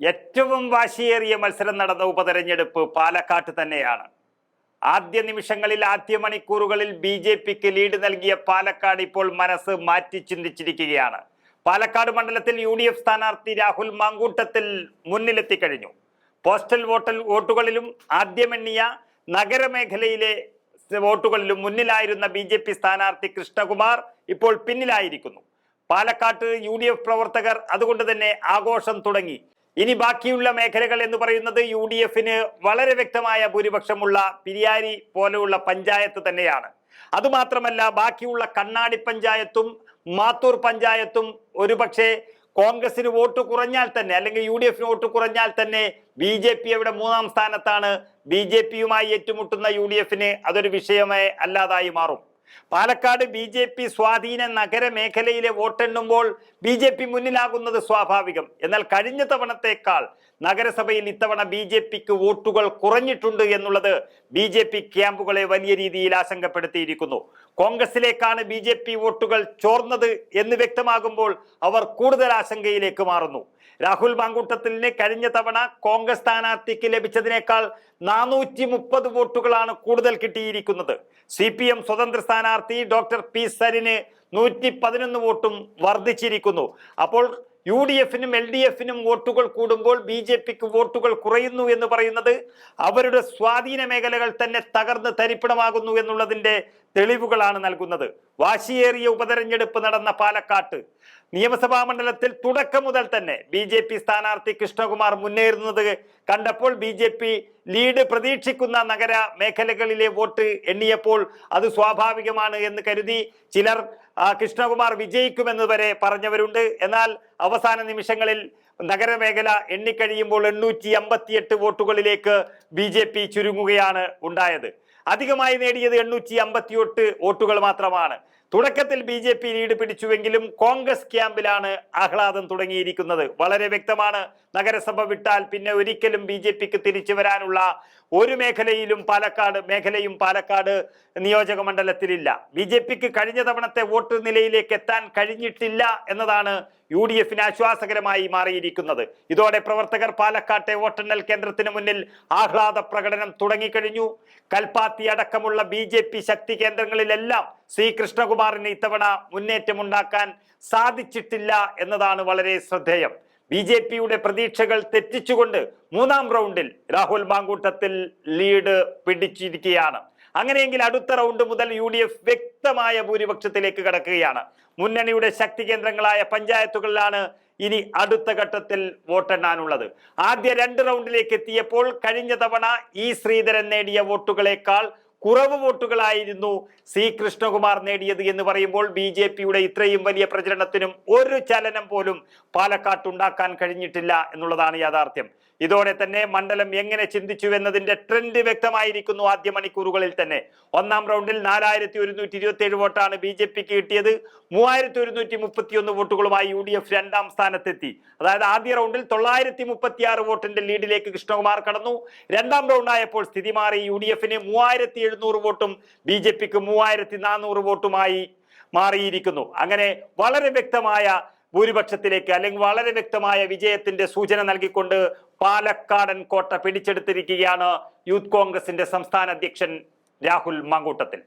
ഏറ്റവും വാശിയേറിയ മത്സരം നടന്ന ഉപതെരഞ്ഞെടുപ്പ് പാലക്കാട്ട് തന്നെയാണ്. ആദ്യ നിമിഷങ്ങളിൽ ആദ്യ മണിക്കൂറുകളിൽ ബി ജെ പിക്ക് ലീഡ് നൽകിയ പാലക്കാട് ഇപ്പോൾ മനസ്സ് മാറ്റി ചിന്തിച്ചിരിക്കുകയാണ്. പാലക്കാട് മണ്ഡലത്തിൽ യു ഡി എഫ് സ്ഥാനാർത്ഥി രാഹുൽ മാങ്കൂട്ടത്തിൽ മുന്നിലെത്തി കഴിഞ്ഞു പോസ്റ്റൽ വോട്ടൽ വോട്ടുകളിലും ആദ്യമെണ്ണിയ നഗരമേഖലയിലെ വോട്ടുകളിലും മുന്നിലായിരുന്ന ബി ജെ പി സ്ഥാനാർത്ഥി കൃഷ്ണകുമാർ ഇപ്പോൾ പിന്നിലായിരിക്കുന്നു. പാലക്കാട്ട് യു ഡി എഫ് പ്രവർത്തകർ അതുകൊണ്ട് തന്നെ ആഘോഷം തുടങ്ങി. ഇനി ബാക്കിയുള്ള മേഖലകൾ എന്ന് പറയുന്നത് യു ഡി എഫിന് വളരെ വ്യക്തമായ ഭൂരിപക്ഷമുള്ള പിരിയാരി പോലെയുള്ള പഞ്ചായത്ത് തന്നെയാണ്. അതുമാത്രമല്ല ബാക്കിയുള്ള കണ്ണാടി പഞ്ചായത്തും മാത്തൂർ പഞ്ചായത്തും ഒരുപക്ഷെ കോൺഗ്രസിന് വോട്ട് കുറഞ്ഞാൽ തന്നെ അല്ലെങ്കിൽ യു ഡി എഫിന് വോട്ട് കുറഞ്ഞാൽ തന്നെ ബി ജെ പി അവിടെ മൂന്നാം സ്ഥാനത്താണ്. ബി ജെ പിയുമായി ഏറ്റുമുട്ടുന്ന യു ഡി എഫിന് അതൊരു വിഷയമേ അല്ലാതായി മാറും. പാലക്കാട് ബി ജെ പി സ്വാധീന നഗര മേഖലയിലെ വോട്ടെണ്ണുമ്പോൾ ബി ജെ പി മുന്നിലാകുന്നത് സ്വാഭാവികം. എന്നാൽ കഴിഞ്ഞ തവണത്തേക്കാൾ നഗരസഭയിൽ ഇത്തവണ ബി ജെ പിക്ക് വോട്ടുകൾ കുറഞ്ഞിട്ടുണ്ട് എന്നുള്ളത് ബി ജെ പി ക്യാമ്പുകളെ വലിയ രീതിയിൽ ആശങ്കപ്പെടുത്തിയിരിക്കുന്നു. കോൺഗ്രസിലേക്കാണ് ബി ജെ പി വോട്ടുകൾ ചോർന്നത് എന്ന് വ്യക്തമാകുമ്പോൾ അവർ കൂടുതൽ ആശങ്കയിലേക്ക് മാറുന്നു. രാഹുൽ മാങ്കൂട്ടത്തിന് കഴിഞ്ഞ തവണ കോൺഗ്രസ് സ്ഥാനാർത്ഥിക്ക് ലഭിച്ചതിനേക്കാൾ നാനൂറ്റി മുപ്പത് വോട്ടുകളാണ് കൂടുതൽ കിട്ടിയിരിക്കുന്നത്. സി പി എം സ്വതന്ത്ര സ്ഥാനാർത്ഥി ഡോക്ടർ പി സരിന് നൂറ്റി പതിനൊന്ന് വോട്ടും വർദ്ധിച്ചിരിക്കുന്നു. അപ്പോൾ യു ഡി എഫിനും എൽ ഡി എഫിനും വോട്ടുകൾ കൂടുമ്പോൾ ബി ജെ പിക്ക് വോട്ടുകൾ കുറയുന്നു എന്ന് പറയുന്നത് അവരുടെ സ്വാധീന മേഖലകൾ തന്നെ തകർന്ന് തരിപ്പണമാകുന്നു എന്നുള്ളതിന്റെ തെളിവുകളാണ് നൽകുന്നത്. വാശിയേറിയ ഉപതെരഞ്ഞെടുപ്പ് നടന്ന പാലക്കാട്ട്. നിയമസഭാ മണ്ഡലത്തിൽ തുടക്കം മുതൽ തന്നെ ബി ജെ പി സ്ഥാനാർത്ഥി കൃഷ്ണകുമാർ മുന്നേറുന്നത് കണ്ടപ്പോൾ ബി ജെ പി ലീഡ് പ്രതീക്ഷിക്കുന്ന നഗര മേഖലകളിലെ വോട്ട് എണ്ണിയപ്പോൾ അത് സ്വാഭാവികമാണ് എന്ന് കരുതി ചിലർ കൃഷ്ണകുമാർ വിജയിക്കുമെന്ന് വരെ പറഞ്ഞവരുണ്ട്. എന്നാൽ അവസാന നിമിഷങ്ങളിൽ നഗരമേഖല എണ്ണിക്കഴിയുമ്പോൾ എണ്ണൂറ്റി അമ്പത്തിയെട്ട് വോട്ടുകളിലേക്ക് ബി ചുരുങ്ങുകയാണ് ഉണ്ടായത്. അധികമായി നേടിയത് എണ്ണൂറ്റി അമ്പത്തിയെട്ട് വോട്ടുകൾ മാത്രമാണ്. തുടക്കത്തിൽ ബി ജെ പി ലീഡ് പിടിച്ചുവെങ്കിലും കോൺഗ്രസ് ക്യാമ്പിലാണ് ആഹ്ലാദം തുടങ്ങിയിരിക്കുന്നത്. വളരെ വ്യക്തമാണ്. നഗരസഭ വിട്ടാൽ പിന്നെ ഒരിക്കലും ബി ജെ പിക്ക് തിരിച്ചു വരാനുള്ള ഒരു മേഖലയിലും പാലക്കാട് മേഖലയും പാലക്കാട് നിയോജക മണ്ഡലത്തിലില്ല. ബി ജെ പിക്ക് കഴിഞ്ഞ തവണത്തെ വോട്ട് നിലയിലേക്ക് എത്താൻ കഴിഞ്ഞിട്ടില്ല എന്നതാണ് യു ഡി എഫിന് ആശ്വാസകരമായി മാറിയിരിക്കുന്നത്. ഇതോടെ പ്രവർത്തകർ പാലക്കാട്ടെ വോട്ടെണ്ണൽ കേന്ദ്രത്തിന് മുന്നിൽ ആഹ്ലാദ പ്രകടനം തുടങ്ങിക്കഴിഞ്ഞു. കൽപ്പാത്തി അടക്കമുള്ള ബി ശക്തി കേന്ദ്രങ്ങളിലെല്ലാം സി കൃഷ്ണകുമാറിന് ഇത്തവണ മുന്നേറ്റമുണ്ടാക്കാൻ സാധിച്ചിട്ടില്ല എന്നതാണ് വളരെ ശ്രദ്ധേയം. ബി ജെ പിയുടെ പ്രതീക്ഷകൾ തെറ്റിച്ചുകൊണ്ട് മൂന്നാം റൗണ്ടിൽ രാഹുൽ മാങ്കൂട്ടത്തിൽ ലീഡ് പിടിച്ചിരിക്കുകയാണ്. അങ്ങനെയെങ്കിൽ അടുത്ത റൗണ്ട് മുതൽ യു ഡി എഫ് വ്യക്തമായ ഭൂരിപക്ഷത്തിലേക്ക് കടക്കുകയാണ്. മുന്നണിയുടെ ശക്തി കേന്ദ്രങ്ങളായ പഞ്ചായത്തുകളിലാണ് ഇനി അടുത്ത ഘട്ടത്തിൽ വോട്ടെണ്ണാനുള്ളത്. ആദ്യ രണ്ട് റൗണ്ടിലേക്ക് എത്തിയപ്പോൾ കഴിഞ്ഞ തവണ ഇ ശ്രീധരൻ നേടിയ വോട്ടുകളേക്കാൾ കുറവ് വോട്ടുകളായിരുന്നു സി കൃഷ്ണകുമാർ നേടിയത് എന്ന് പറയുമ്പോൾ ബി ജെ പിയുടെ ഇത്രയും വലിയ പ്രചരണത്തിനും ഒരു ചലനം പോലും പാലക്കാട്ട് ഉണ്ടാക്കാൻ കഴിഞ്ഞിട്ടില്ല എന്നുള്ളതാണ് യാഥാർത്ഥ്യം. ഇതോടെ തന്നെ മണ്ഡലം എങ്ങനെ ചിന്തിച്ചു എന്നതിന്റെ ട്രെൻഡ് വ്യക്തമായിരിക്കുന്നു ആദ്യ മണിക്കൂറുകളിൽ തന്നെ. ഒന്നാം റൗണ്ടിൽ നാലായിരത്തി ഒരുന്നൂറ്റി ഇരുപത്തി ഏഴ് വോട്ടാണ് ബി ജെ പിക്ക് കിട്ടിയത്. മൂവായിരത്തി ഒരുന്നൂറ്റി മുപ്പത്തി ഒന്ന് വോട്ടുകളുമായി യു ഡി എഫ് രണ്ടാം സ്ഥാനത്തെത്തി. അതായത് ആദ്യ റൗണ്ടിൽ തൊള്ളായിരത്തി മുപ്പത്തി ആറ് വോട്ടിന്റെ ലീഡിലേക്ക് കൃഷ്ണകുമാർ കടന്നു. രണ്ടാം റൗണ്ടായപ്പോൾ സ്ഥിതി മാറി യു ഡി എഫിന് മൂവായിരത്തി എഴുന്നൂറ് വോട്ടും ബി ജെ പിക്ക് മൂവായിരത്തി നാനൂറ് വോട്ടുമായി മാറിയിരിക്കുന്നു. അങ്ങനെ വളരെ വ്യക്തമായ ഭൂരിപക്ഷത്തിലേക്ക് അല്ലെങ്കിൽ വളരെ വ്യക്തമായ വിജയത്തിന്റെ സൂചന നൽകിക്കൊണ്ട് പാലക്കാടൻ കോട്ട പിടിച്ചെടുത്തിരിക്കുകയാണ് യൂത്ത് കോൺഗ്രസിന്റെ സംസ്ഥാന അധ്യക്ഷൻ രാഹുൽ മാങ്കൂട്ടത്തിൽ.